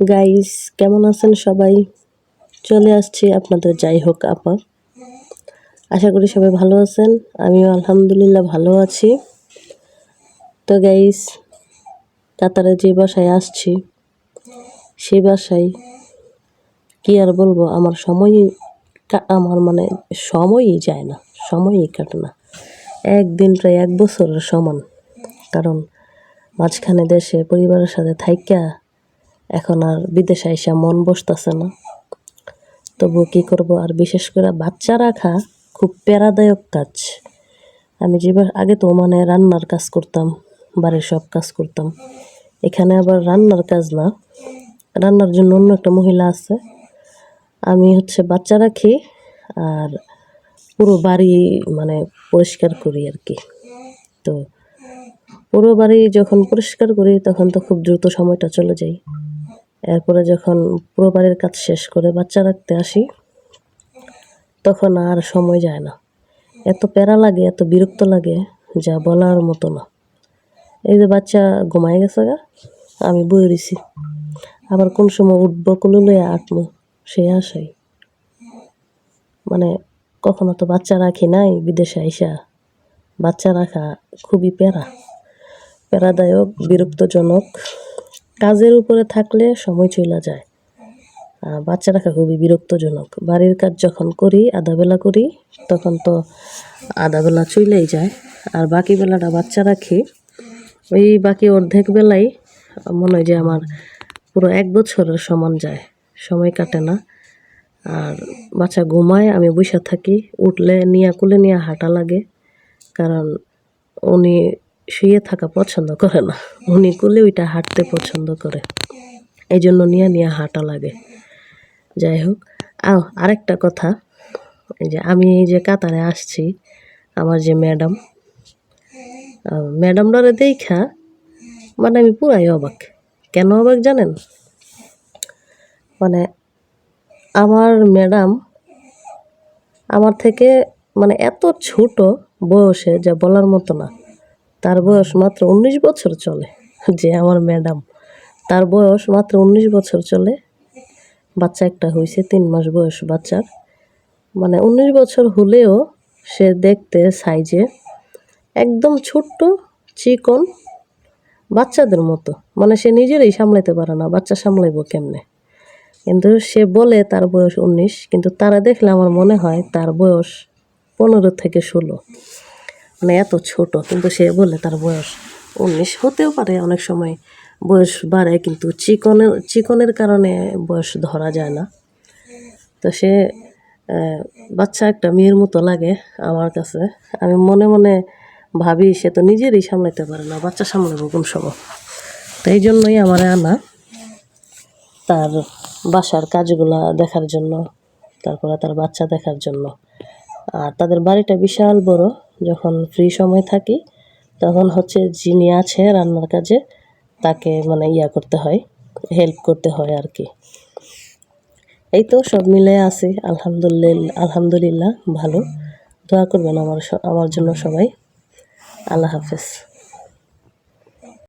Guys কেমন আছেন সবাই? চলে আসছি আপনাদের যাই হোক আপা। আশা করি সবাই ভালো আছেন, আমিও আলহামদুলিল্লাহ ভালো আছি। তো গাইস কাতারে যে বাসায় আসছি সেই বাসায় কি আর বলব, আমার সময়ই আমার মানে সময়ই যায় না, সময়ই কাটে না। একদিন প্রায় এক বছরের সমান, কারণ মাঝখানে দেশে পরিবারের সাথে থাইকা এখন আর বিদেশে আইসা মন বসতেছে না। তবু কি করব? আর বিশেষ করে বাচ্চা রাখা খুব প্যারাদায়ক কাজ। আমি যেবার আগে তো মানে রান্নার কাজ করতাম, বাড়ির সব কাজ করতাম। এখানে আবার রান্নার কাজ না, রান্নার জন্য অন্য একটা মহিলা আছে। আমি হচ্ছে বাচ্চা রাখি আর পুরো বাড়ি মানে পরিষ্কার করি আর কি। তো পুরো বাড়ি যখন পরিষ্কার করি, তখন তো খুব দ্রুত সময়টা চলে যায়। এরপরে যখন পুরো বাড়ির কাজ শেষ করে বাচ্চা রাখতে আসি, তখন আর সময় যায় না। এত প্যারা লাগে, এত বিরক্ত লাগে, যা বলার মতো না। এই যে বাচ্চা ঘুমায় গেছে গা, আমি বই দিছি আবার কোন সময় উঠবো কোলে লইয়া আঁটবো সে আশাই। মানে কখনো তো বাচ্চা রাখি নাই, বিদেশে আইসা। বাচ্চা রাখা খুবই প্যারা। প্যারাদায়ক, বিরক্তজনক। কাজের উপরে থাকলে সময় চলে যায়। বাচ্চা রাখা খুবই বিরক্তজনক। বাড়ির কাজ যখন করি আধাবেলা করি, তখন তো আধাবেলা চলেই যায়। আর বাকি বেলাটা বাচ্চা রাখি, ওই বাকি অর্ধেক বেলাই মনে হয় যে আমার পুরো এক বছরের সমান যায়। সময় কাটে না। আর বাচ্চা ঘুমায়, আমি বসে থাকি, উঠলে নিয়ে, কুলে নিয়ে হাঁটা লাগে। কারণ উনি শুয়ে থাকা পছন্দ করে না। উনি কুলে ওইটা হাঁটতে পছন্দ করে। এই জন্য নিয়ে নিয়ে হাঁটা লাগে। যাই হোক, আও, আরেকটা কথা। যে আমি এই যে কাতারে আসছি, আমার যে ম্যাডাম ম্যাডামরারে দেখা মানে আমি পুরাই অবাক। কেন অবাক জানেন? মানে আমার ম্যাডাম আমার থেকে মানে এত ছোট বয়সে, যা বলার মতো না। তার বয়স মাত্র উনিশ বছর চলে, যে আমার ম্যাডাম। তার বয়স মাত্র উনিশ বছর চলে, বাচ্চা একটা হয়েছে তিন মাস বয়স বাচ্চার। মানে উনিশ বছর হলেও সে দেখতে সাইজে একদম ছোট্ট, চিকন বাচ্চাদের মতো। মানে সে নিজেরই সামলাইতে পারে না, বাচ্চা সামলাইব কেমনে? কিন্তু সে বলে তার বয়স উনিশ, কিন্তু তারা দেখলে আমার মনে হয় তার বয়স পনেরো থেকে ষোলো। মানে এত ছোট, কিন্তু সে বলে তার বয়স উনিশ হতেও পারে। অনেক সময় বয়স বাড়ে কিন্তু চিকনের চিকনের কারণে বয়স ধরা যায় না। তো সে বাচ্চা একটা মেয়ের মতো লাগে আমার কাছে। আমি মনে মনে ভাবি, সে তো নিজেরই সামলাইতে পারে না, বাচ্চা সামলাবো কোন সময়? তো এই জন্যই আমার আনা তার বাসার কাজগুলা দেখার জন্য, তারপরে তার বাচ্চা দেখার জন্য। আর তাদের বাড়িটা বিশাল বড় যখন ফ্রি সময় থাকি, তখন হচ্ছে যিনি আছে রান্নার কাজে, তাকে মানে ইয়া করতে হয় হেল্প করতে হয় আর কি এই তো সব মিলে আছি, আলহামদুলিল্লাহ আলহামদুলিল্লাহ, ভালো। দোয়া করবেন আমার আমার জন্য সবাই। আল্লাহ হাফেজ।